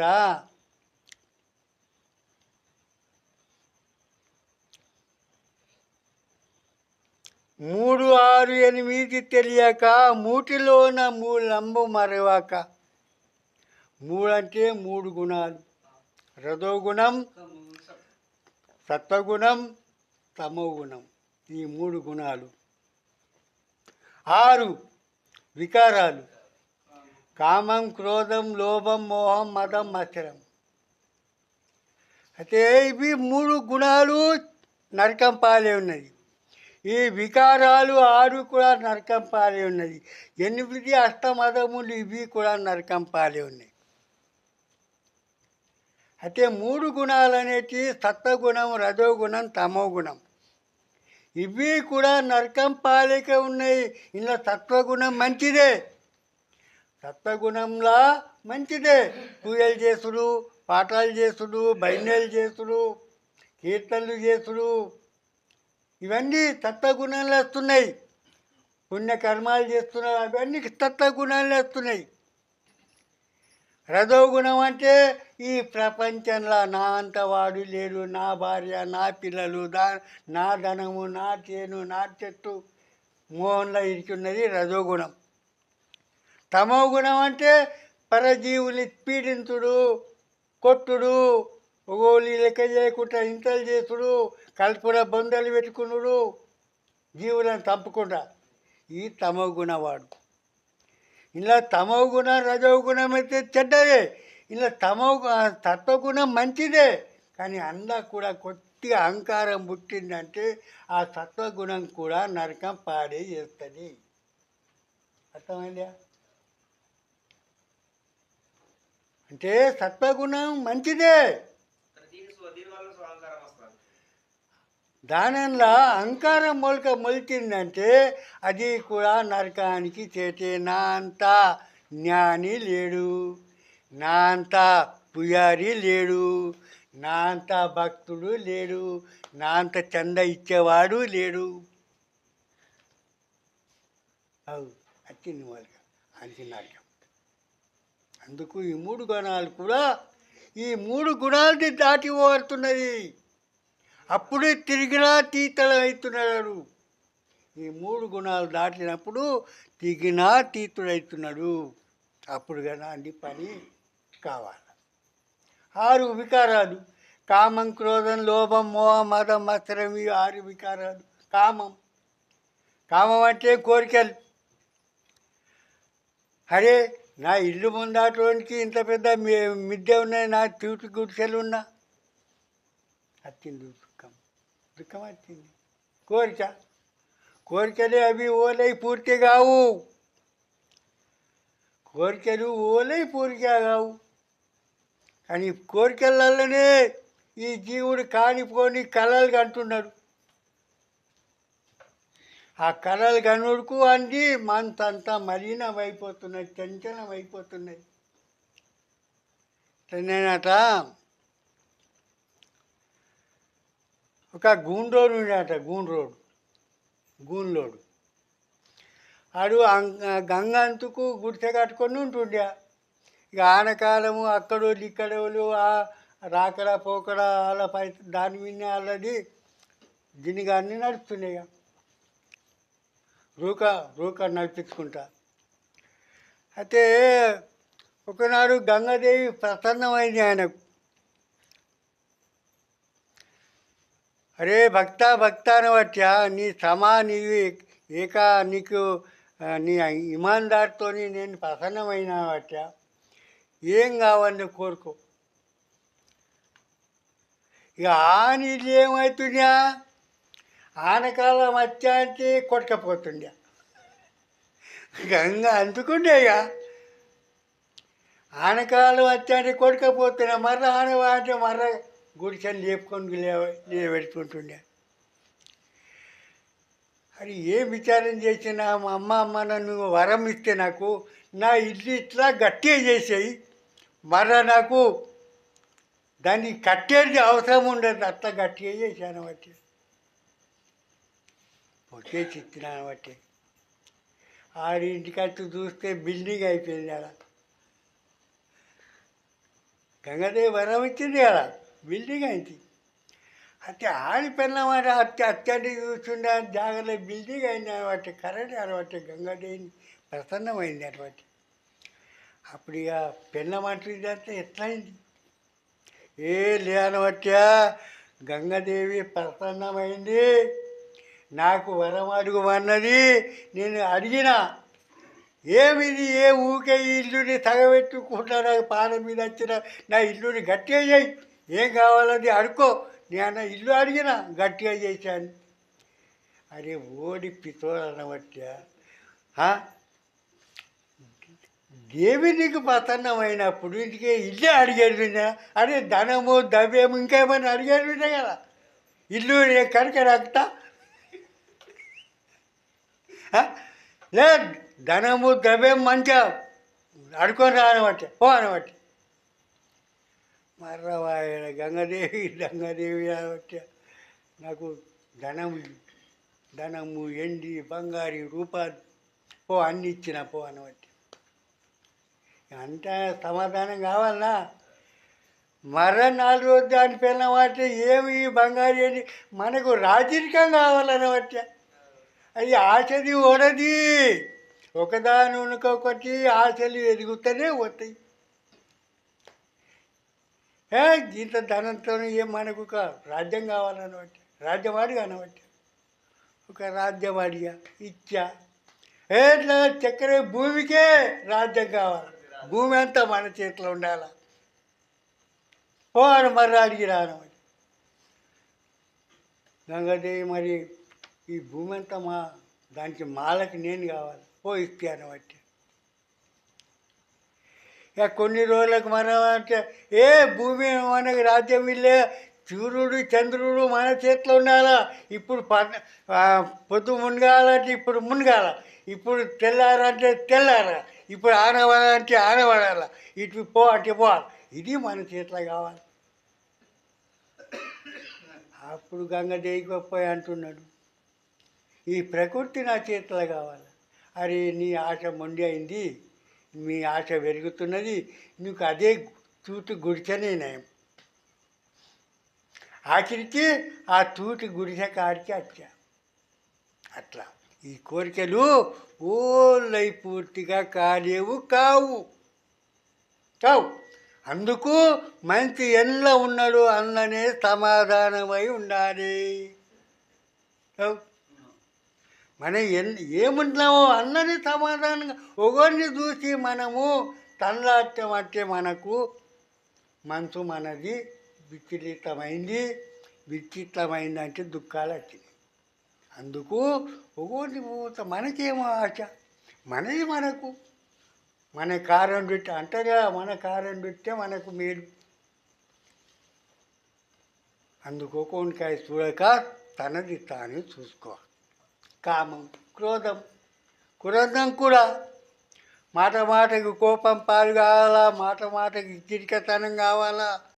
ఏంటంట మూడు ఆరు ఎనిమిది తెలియక మూటిలోన మూలంబు మరవాక. మూడంటే మూడు గుణాలు రజోగుణం సత్వగుణం తమోగుణం. ఈ మూడు గుణాలు. ఆరు వికారాలు. కామం క్రోధం లోభం మోహం మదం మత్సరం. అయితే ఇవి మూడు గుణాలు నరకం పాలే ఉన్నది. ఈ వికారాలు ఆరు కూడా నరకం పాలే ఉన్నది. ఎనిమిది అష్టమదములు ఇవి కూడా నరకం పాలే ఉన్నాయి. అయితే మూడు గుణాలు అనేటి సత్వగుణం రజోగుణం తమోగుణం. ఇవి కూడా నరకం పాలిక ఉన్నాయి. ఇలా సత్వగుణం మంచిదే. సత్వగుణంలా మంచిదే. పూజలు చేసుడు పాఠాలు చేసుడు బైన్యాలు చేసుడు కీర్తనలు చేసుడు. ఇవన్నీ తత్వగుణాలు వస్తున్నాయి. పుణ్యకర్మాలు చేస్తున్నారు. అవన్నీ తత్వగుణాలు వస్తున్నాయి. రజోగుణం అంటే ఈ ప్రపంచంలో నా అంత వాడు లేడు. నా భార్య నా పిల్లలు దా నా ధనము నా చేను నా చెట్టు. మోహన్లో ఇరుకున్నది రజోగుణం తమో గుణం అంటే పరజీవుని పీడించుడు కొట్టుడు ఒగోలి లెక్క చేయకుండా ఇంతలు చేసుడు కల్పుర బొందలు పెట్టుకునుడు. జీవులను చంపకుండా ఈ తమో గుణవాడు. ఇలా తమో గుణం రజో గుణం అయితే చెడ్డదే. ఇలా తమో తత్వగుణం మంచిదే. కానీ అందా కూడా కొద్దిగా అహంకారం పుట్టిందంటే ఆ తత్వగుణం కూడా నరకం పాడే చేస్తుంది. అర్థమైందా? అంటే సత్వగుణం మంచిదే. దానిలో అహంకారం మొలక మొలిచిందంటే అది కూడా నరకానికి చేతే నా అంత జ్ఞాని లేడు నా అంత పుయారి లేడు నా అంత భక్తుడు లేడు నా అంత చంద ఇచ్చేవాడు లేడు. అవు అచ్చింది మొలక అది నరకం అందుకు ఈ మూడు గుణాలు కూడా ఈ మూడు గుణాలని దాటి ఓడుతున్నది అప్పుడే తిరిగినా తీతలు అవుతున్నాడు. ఈ మూడు గుణాలు దాటినప్పుడు తిగినా తీతుడవుతున్నాడు. అప్పుడు గణాన్ని పని కావాలి. ఆరు వికారాలు. కామం క్రోధం లోభం మోహ మదం మత్సరం ఇవి ఆరు వికారాలు. కామం. కామం అంటే కోరికలు. అరే నా ఇల్లు ముందాటోనికి ఇంత పెద్ద మిద్దె ఉన్నాయి నా తీటు గుడిసెలు ఉన్నా? వచ్చింది దుఃఖం. దుఃఖం వచ్చింది కోరిక. కోరికలే అవి ఓలై పూర్తి కావు. కోరికలు ఓలై పూర్తి కావు. కానీ కోరికలలోనే ఈ జీవుడు కానిపోని కళలు కంటున్నాడు ఆ కళలు కనుడుకు అంది మనతంతా మలినం అయిపోతున్నాయి చంచలం అయిపోతున్నాయి నేనట ఒక గూండోడు ఉండేట గూండ్రోడు గూన్లోడు ఆడు గంగ అంతుకు గుడిసె కట్టుకొని ఉంటుండే. ఇక ఆనకాలము అక్కడోళ్ళు ఇక్కడోళ్ళు ఆ రాకడా పోకడా అలా పై దాని మీద వాళ్ళది దీనిగా అన్నీ నడుస్తున్నాయి ఇక. రూక రూక నడిపించుకుంటా. అయితే ఒకనాడు గంగాదేవి ప్రసన్నమైంది ఆయనకు. అరే భక్త భక్త అనవచ్చా నీ సమా నీవి ఏక నీకు నీ ఇమాన్దార్తో నేను ప్రసన్నమైన వచ్చ ఏం కావాలని కోరుకో. ఇక ఆ నీళ్ళు ఏమవుతుందా ఆనకాలం వచ్చా కొట్టకపోతుండే. గంగ అందుకుండే ఇక ఆనకాలం వచ్చా అంటే కొట్టకపోతున్నా మర్ర ఆనవా అంటే మర్ర గుడిసెని లేపుకొని నేను లేవెట్టుకుంటుండే అది ఏం విచారం చేసినా మా అమ్మ అమ్మ నన్ను వరం ఇస్తే నాకు నా ఇల్లు ఇట్లా గట్టిగా చేసేయి. మర్ర నాకు దాన్ని కట్టేది అవసరం ఉండదు అట్లా గట్టిగా చేశాను బట్టి పొట్టేసి ఇచ్చినాను బట్టి ఆడింటికి వచ్చి చూస్తే బిల్డింగ్ అయిపోయింది అలా గంగాదేవి వరం ఇచ్చింది అలా బిల్డింగ్ అయింది. అయితే ఆడి పిల్లమాట అత్య అత్యంటి చూస్తుండే జాగ్రత్త బిల్డింగ్ అయింది అనమాట కరెంట్ అనమాట గంగాదేవిని ప్రసన్నమైంది అనమాట అప్పుడు ఇక పెన్నమంటుంది ఇదంతా ఎట్లయింది? ఏ లేనవట్టా గంగాదేవి ప్రసన్నమైంది నాకు వరం అడుగుమన్నది నేను అడిగిన. ఏమిది? ఏ ఊకే ఈ ఇల్లుని తగబెట్టుకుంటా నాకు పాల మీద వచ్చిన నా ఇల్లుని గట్టిగా చేయి. ఏం కావాలని అడుకో నేను ఇల్లు అడిగిన గట్టిగా చేశాను. అరే ఓడి పితోడనబట్టా దేవి నీకు పతన్నమైనప్పుడు ఇంటికి ఇల్లే అడిగేది అరే ధనము దవ్యము ఇంకేమైనా అడిగేది కదా. ఇల్లు కనుక రక్తా లే ధనము ద్రవ్యం మంచిగా అడుకొని రానబట్టి పో అనబట్టి మర్రవాయన గంగదేవి గంగదేవి అనబట్టి నాకు ధనము ధనము ఎండి బంగారు రూపాయలు పో అన్ని ఇచ్చిన పో అనబట్టి అంటే సమాధానం కావాలనా మర నాలుగు రోజు దాని పిల్లవాటి ఏమి ఈ బంగారు ఏంటి మనకు రాజరికం కావాలనబట్టి అది ఆశది ఓడది. ఒకదాని ఉనుకొకటి ఆశలు ఎదుగుతూనే పోతాయి. ఏ ఇంత ధనంతో ఏం మనకు ఒక రాజ్యం కావాలనబట్టి రాజ్యవాడి అనబట్టి ఒక రాజ్యవాడిగా ఇచ్చా. ఎట్లా చక్కెర భూమికే రాజ్యం కావాలి. భూమి అంతా మన చేతిలో ఉండాలి? పోను మర్రాడికి అడిగి రానబట్టి మరి ఈ భూమి అంతా మా దానికి మాలకి నేను కావాలి. ఓ ఇస్తాను బట్టి ఇక కొన్ని రోజులకు మనం అంటే ఏ భూమి మనకి రాజ్యం ఇల్లే సూర్యుడు చంద్రుడు మన చేతిలో ఉండాలా? ఇప్పుడు పొద్దు మునగాలంటే ఇప్పుడు మునగాల. ఇప్పుడు తెల్లారంటే తెల్లారా. ఇప్పుడు ఆనవాలంటే ఆనవాడాల ఇటు పో అంటే పోవాలి ఇది మన చేతిలో కావాలి. అప్పుడు గంగదేవికి పోయి అంటున్నాడు. ఈ ప్రకృతి నా చేతిలో కావాలి. అరే నీ ఆశ మొండి అయింది. మీ ఆశ పెరుగుతున్నది. నీకు అదే తూటి గుడిసెనే నయం. ఆఖరికి ఆ తూటి గుడిసె కాడికి వచ్చా అట్లా. ఈ కోరికలు ఓళ్ళై పూర్తిగా కాలేవు కావు. కావు. అందుకు మంచి ఎల్ల ఉన్నాడు అన్ననే సమాధానమై ఉండాలి. కావు. మనం ఎన్ ఏముంటున్నామో అన్నది సమాధానంగా ఒకరిని చూసి మనము తనలాట్టం అంటే మనకు మనసు మనది విచలితమైంది విచిత్రమైంది అంటే దుఃఖాలు వచ్చినాయి. అందుకు ఒకటి పూత మనకేమో ఆశ? మనది మనకు. మన కారం పెట్టి అంటారా మన కారం పెడితే మనకు మేలు. అందుకు ఒక్కొనికాయ చూడక తనది తాను చూసుకోవాలి. కామం క్రోధం. క్రోధం కూడా మాట మాటకి కోపం పాలు కావాలా? మాట మాటకి చిరికతనం కావాలా?